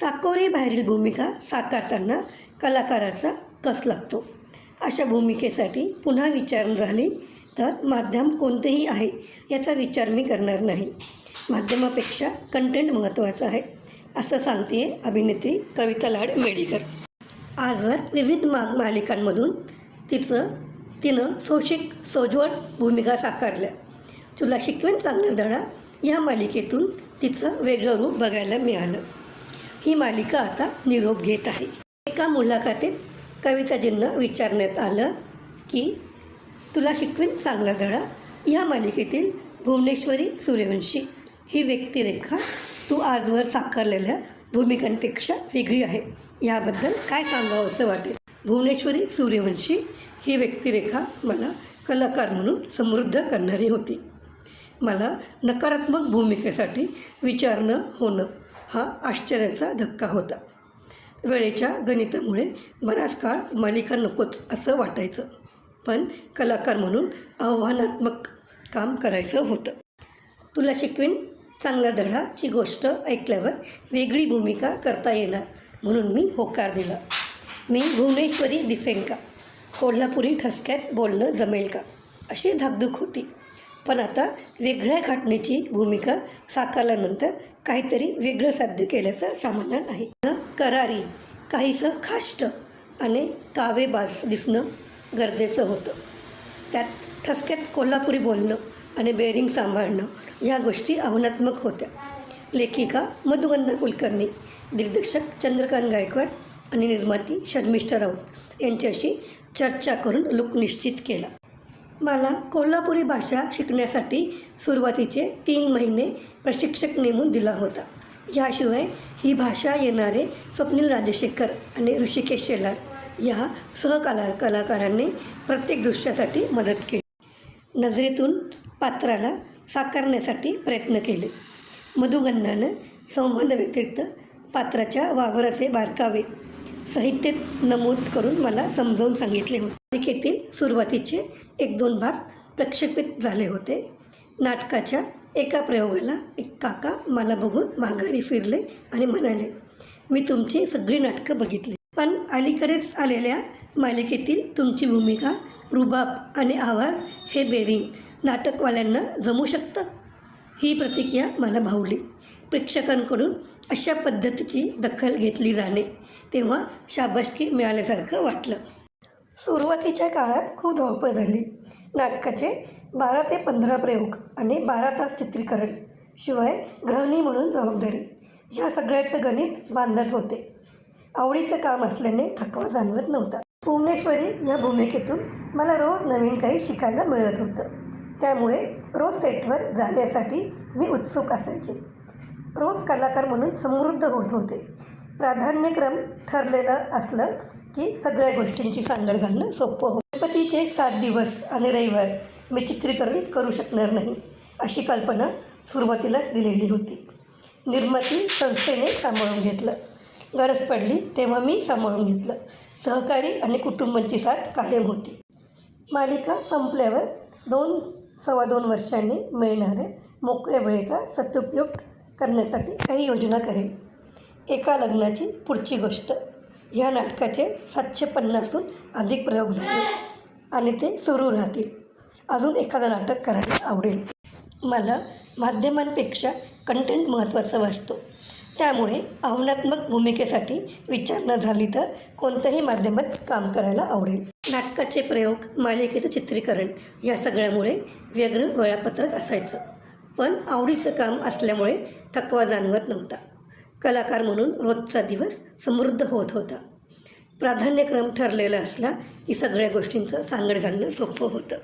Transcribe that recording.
साकोरी बाहेरील भूमिका साकारताना कलाकाराचा कस लागतो? अशा भूमिकेसाठी पुन्हा विचार झाली तर माध्यम कोणतेही आहे याचा विचार मी करणार नाही. माध्यमापेक्षा कंटेंट महत्त्वाचं आहे असं सांगते अभिनेत्री कविता लाड मेडीकर. आजवर विविध मा मालिकांमधून तिचं तिनं सोशिक सोज्वळ भूमिका साकारल्या. तुला शिकवेन चांगला धडा या मालिकेतून तिचं वेगळं रूप बघायला मिळालं. ही मालिका आता निरोप घेत आहे. एका मुलाखतीत कविताजींना विचारण्यात आलं की तुला शिकवेन चांगला धडा. या मालिकेतील भुवनेश्वरी सूर्यवंशी. ही व्यक्तिरेखा तू आजवर साकारलेल्या भूमिकांपेक्षा वेगळी आहे. याबद्दल काय सांगावं असं वाटेल? भुवनेश्वरी सूर्यवंशी ही व्यक्तिरेखा मला कलाकार म्हणून समृद्ध करणारी होती. मला नकारात्मक भूमिकेसाठी विचारणं होणं हा आश्चर्याचा धक्का होता. वेळेच्या गणितामुळे बराच काळ मालिका नकोच असं वाटायचं. पण कलाकार म्हणून आव्हानात्मक काम करायचं होतं. तुला शिकवीन? चांगला धडाची गोष्ट ऐकल्यावर वेगळी भूमिका करता येणार म्हणून मी होकार दिला. मी भुवनेश्वरी दिसेन का? कोल्हापुरी ठसक्यात बोलणं जमेल का? अशी धाकधूक होती. पण आता वेगळ्या घटनेची भूमिका साकारल्यानंतर काहीतरी वेगळं साध्य केल्याचं समाधान आहे. करारी काहीसं खाष्ट आणि कावेबाज दिसणं गरजेचं होतं. त्यात ठसक्यात कोल्हापुरी बोलणं आणि बेरिंग सांभाळणं ह्या गोष्टी आव्हानात्मक होत्या. लेखिका मधुगंधा कुलकर्णी दिग्दर्शक चंद्रकांत गायकवाड आणि निर्माती शर्मिष्ठा राऊत यांच्याशी चर्चा करून लुक निश्चित केला. मला कोल्हापुरी भाषा शिकण्यासाठी सुरुवातीचे तीन महिने प्रशिक्षक नेमून दिला होता. याशिवाय ही भाषा येणारे स्वप्नील राजशेखर आणि ऋषिकेश शेलार या सहकला कलाकारांनी प्रत्येक दृश्यासाठी मदत केली. नजरेतून पात्राला साकारण्यासाठी प्रयत्न केले. मधुगंधानं संवाद व्यतिरिक्त पात्राच्या वावराचे बारकावे साहित्यात नमूद करून मला समजावून सांगितले होते. मालिकेतील सुरुवातीचे एक दोन भाग प्रक्षेपित झाले होते. नाटकाच्या एका प्रयोगाला एक काका मला बघून माघारी फिरले आणि म्हणाले मी तुमची सगळी नाटकं बघितली. पण अलीकडेच आलेल्या मालिकेतील तुमची भूमिका रुबाब आणि आवाज हे बेरिंग नाटकवाल्यांना जमू शकतं? ही प्रतिक्रिया मला भावली. प्रेक्षकांकडून अशा पद्धतीची दखल घेतली जाणे तेव्हा शाबासकी मिळाल्यासारखं वाटलं. सुरुवातीच्या काळात खूप धावपळ झाली. नाटकाचे बारा ते पंधरा प्रयोग आणि बारा तास चित्रीकरण शिवाय ग्रहणी म्हणून जबाबदारी ह्या सगळ्याचं गणित बांधत होते. आवडीचं काम असल्याने थकवा जाणवत नव्हता. भुवनेश्वरी या भूमिकेतून मला रोज नवीन काही शिकायला मिळत होतं. त्यामुळे रोज सेटवर जाण्यासाठी मी उत्सुक असायचे. रोज कलाकार म्हणून समृद्ध होत होते. प्राधान्यक्रम ठरलेलं असलं की सगळ्या गोष्टींची सांगड घालणं सोपं होतं. गणपतीचे सात दिवस आणि रविवार मी चित्रीकरण करू शकणार नाही अशी कल्पना सुरुवातीला दिलेली होती. निर्माती संस्थेने सांभाळून घेतलं. गरज पडली तेव्हा मी सांभाळून घेतलं. सहकारी आणि कुटुंबांची साथ कायम होती. मालिका संपल्यावर दोन सव्वा दोन वर्षांनी मिळणाऱ्या मोकळ्या वेळेचा सदुपयोग करण्यासाठी काही योजना करेल एका लग्नाची पुढची गोष्ट ह्या नाटकाचे सातशे पन्नासहून अधिक प्रयोग झाले आणि ते सुरू राहतील. अजून एखादं नाटक करायला आवडेल. मला माध्यमांपेक्षा कंटेंट महत्त्वाचा वाटतो. त्यामुळे आव्हानात्मक भूमिकेसाठी विचारणा झाली तर कोणत्याही माध्यमात काम करायला आवडेल. नाटकाचे प्रयोग मालिकेचं चित्रीकरण या सगळ्यामुळे व्यग्र वेळापत्रक असायचं. पण आवडीचं काम असल्यामुळे थकवा जाणवत नव्हता. कलाकार म्हणून रोजचा दिवस समृद्ध होत होता. प्राधान्यक्रम ठरलेला असला की सगळ्या गोष्टींचं सांगड घालणं सोपं होतं.